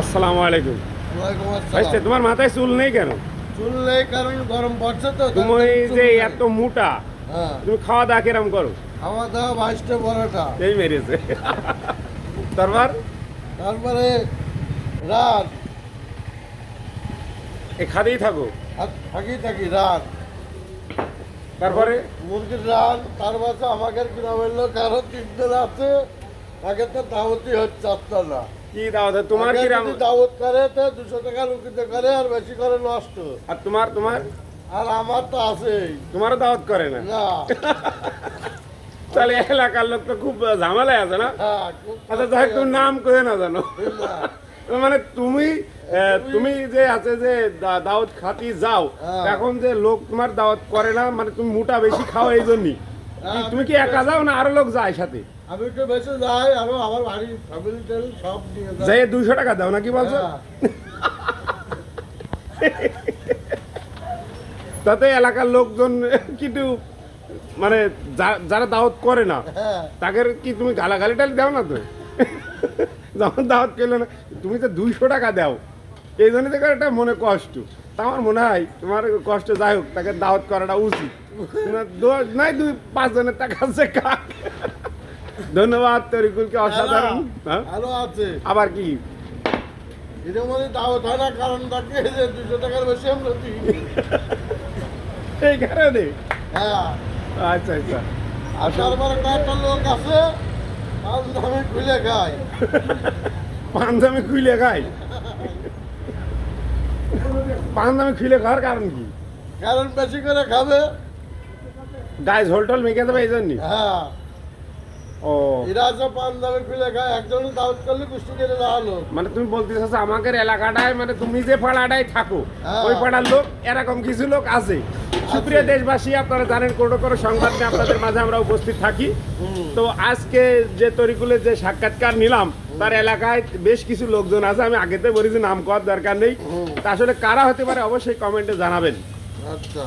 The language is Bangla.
আসসালামু আলাইকুম। আসসালাম। তোমার মাথায় চুল নেই কেন? চুল নেই কারণ গরম পড়ছে তো তুমি যে এত মোটা হ্যাঁ। তুমি খাওয়া দাওয়া কিরম করো? আমার দাও বাইশটা বড়টা এই মেরেছে। তারপর? তারপরে রাত। এ খাদেই থাকো। থাকি থাকি রাত। তারপরে? মুরগির রাত তার পাশে আমাকে কিনা বলল কারও তিনটে আছে তাকে তো দাওয়াতি হচ্ছে আপনারা কি দাওয়াত তোমার কিরম যদি দাওয়াত? করে তো দুশো টাকা লুকিতে করে আর বেশি করে নষ্ট। আর তোমার তোমার? আর আমার তো আছেই। তোমারও দাওয়াত করে না? না। তাহলে এলাকার লোক তো খুব ঝামেলায় আছে না? হ্যাঁ, আচ্ছা যাই তুমি নাম করে না জানো। মানে তুমি তুমি যে আছে যে দাওয়াত খাতি যাও হ্যাঁ। এখন যে লোক তোমার দাওয়াত করে না মানে তুমি মোটা বেশি খাও এই জন্যই। হ্যাঁ, তুমি কি একা যাও না আরও লোক যায় সাথে? আমি একটু বেশি যাই আরও আমার বাড়ির ফ্যামিলি টেবিল সব নিয়ে যাই। যাই দুইশো টাকা দাও না কি বলছো? হ্যাঁ। তাতে এলাকার লোকজন কিন্তু মানে যারা দাওয়াত করে না তাকে কি তুমি গালাগালি টালি দাও না তো? যখন দাওয়াত করলে না তুমি তো দুইশো টাকা দাও। এই জন্য থেকে একটা মনে কষ্ট। তা আমার মনে হয় তোমার কষ্ট যাই হোক তাকে দাওয়াত করাটা উচিত। নাই দুই পাঁচজনের টাকা আছে কাক ধন্যবাদ তরিকুলকে অসাধারণ হ্যাঁ? আরও আছে। আবার কি? এটা মনে হয় না কারণ তাকে যে দুশো টাকার বেশি আমরা দিই। এই কারণে? হ্যাঁ। আচ্ছা আচ্ছা। আর তারপরে কয়েকটা লোক আছে আজ খুলে পাঞ্জাবি খুলে পাঞ্জাবি খুলে খাওয়ার কারণ কি? কারণ বেশি করে খাবে। গায়ে ঝোল টোল মেখে দেবে এই জন্য? হ্যাঁ। ও। এরা খায় একজন দাওয়াত করলে কুষ্টি কেটে দেওয়া মানে তুমি বলতে চাচ্ছ আমাদের এলাকাটায় মানে তুমি যে পাড়াটায় থাকো হ্যাঁ। ওই পাড়ার লোক এরকম কিছু লোক আছে। সুপ্রিয় দেশবাসী আপনারা জানেন কোনো কোনো সংবাদ নিয়ে আপনাদের মাঝে আমরা উপস্থিত থাকি। তো আজকে যে তরিকুলের যে সাক্ষাৎকার নিলাম তার এলাকায় বেশ কিছু লোকজন আছে আমি আগেতে বলেছি নাম করার দরকার নেই। তা আসলে কারা হতে পারে অবশ্যই কমেন্টে জানাবেন। আচ্ছা।